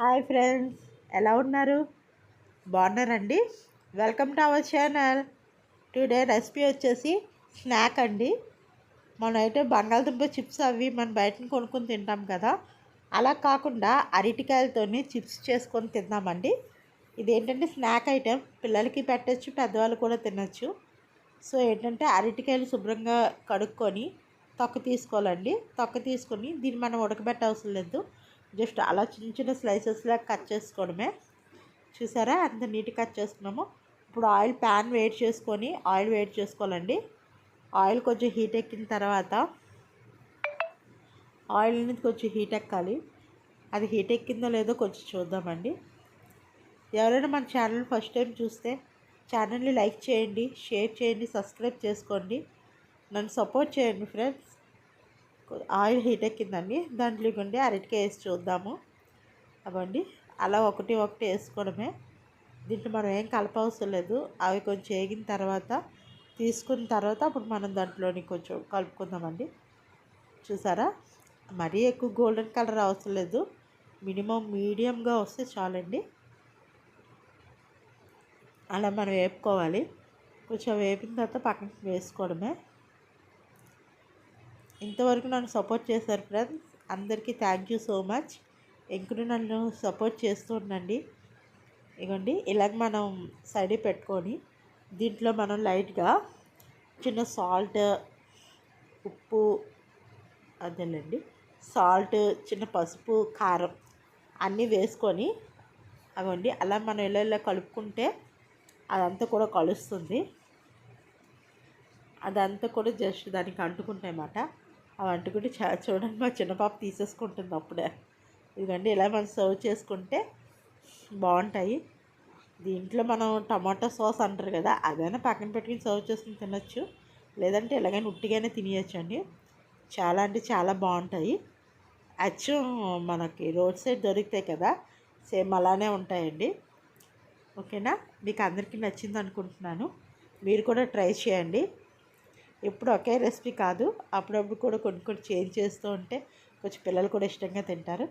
Hi friends ఎలా ఉన్నారు? బాగున్నారండి? Welcome to our channel today recipe వచ్చేసి స్నాక్ అండి. మనమైతే బంగాళదుంప చిప్స్ అవి మనం బయటను కొనుక్కొని తింటాం కదా. అలా కాకుండా అరటికాయలతో చిప్స్ చేసుకొని తిందామండి. ఇది ఏంటంటే స్నాక్ ఐటెం పిల్లలకి పెట్టచ్చు పెద్దవాళ్ళు కూడా తినచ్చు. సో ఏంటంటే అరటికాయలు శుభ్రంగా కడుక్కొని తొక్క తీసుకోవాలండి. తొక్క తీసుకొని దీన్ని మనం ఉడకబెట్ట అవసరం లేదు. జస్ట్ అలా చిన్న చిన్న స్లైసెస్లా కట్ చేసుకోవడమే. చూసారా? అంత నీట్గా కట్ చేసుకున్నాము. ఇప్పుడు ఆయిల్ ప్యాన్ వేడి చేసుకొని ఆయిల్ వేడి చేసుకోవాలండి. ఆయిల్ కొంచెం హీట్ ఎక్కిన తర్వాత ఆయిల్ అనేది కొంచెం హీట్ ఎక్కాలి. అది హీట్ ఎక్కిందో లేదో కొంచెం చూద్దామండి. ఎవరైనా మన ఛానల్ ఫస్ట్ టైం చూస్తే ఛానల్ని లైక్ చేయండి షేర్ చేయండి సబ్స్క్రైబ్ చేసుకోండి. నన్ను సపోర్ట్ చేయండి ఫ్రెండ్స్. Oil heat ఎక్కిందండి. దాంట్లో కొండి అరటికాయ వేసి చూద్దాము. అవండి అలా ఒకటి ఒకటి వేసుకోవడమే. దీంట్లో మనం ఏం కలపవసరం లేదు. అవి కొంచెం వేగిన తర్వాత తీసుకున్న తర్వాత అప్పుడు మనం దాంట్లోని కొంచెం కలుపుకుందామండి. చూసారా? మరీ ఎక్కువ గోల్డెన్ కలర్ అవసరం లేదు. మినిమం మీడియంగా వస్తే చాలండి. అలా మనం వేపుకోవాలి. కొంచెం వేపిన తర్వాత పక్కన వేసుకోవడమే. ఇంతవరకు నన్ను సపోర్ట్ చేశారు ఫ్రెండ్స్. అందరికీ థ్యాంక్ యూ సో మచ్ ఇంకుడు నన్ను సపోర్ట్ చేస్తూ ఉండండి. ఇగోండి ఇలాగ మనం సైడ్ పెట్టుకొని దీంట్లో మనం లైట్గా చిన్న సాల్ట్ ఉప్పు అదేలేండి సాల్ట్ చిన్న పసుపు కారం అన్నీ వేసుకొని అవండి అలా మనం ఇలా ఇలా కలుపుకుంటే అదంతా కూడా కలుస్తుంది. అదంతా కూడా జస్ట్ దానికి అంటుకుంటాయి అన్నమాట అవి అంటుకుంటే చా చూడండి మా చిన్న పాప తీసేసుకుంటుంది అప్పుడే. ఇదిగండి ఇలా మనం సర్వ్ చేసుకుంటే బాగుంటాయి. దీంట్లో మనం టమాటో సాస్ అంటారు కదా అదైనా పక్కన పెట్టుకుని సర్వ్ చేసుకుని తినచ్చు. లేదంటే ఎలాగైనా ఉట్టిగానే తినేయచ్చండి. చాలా అంటే చాలా బాగుంటాయి. అచ్చం మనకి రోడ్ సైడ్ దొరుకుతాయి కదా సేమ్ అలానే ఉంటాయండి. ఓకేనా? మీకు అందరికీ నచ్చింది అనుకుంటున్నాను. మీరు కూడా ట్రై చేయండి. ఎప్పుడు ఒకే రెసిపీ కాదు. అప్పుడప్పుడు కూడా కొన్ని కొన్ని చేంజ్ చేస్తూ ఉంటే కొంచెం పిల్లలు కూడా ఇష్టంగా తింటారు.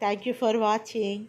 Thank you for watching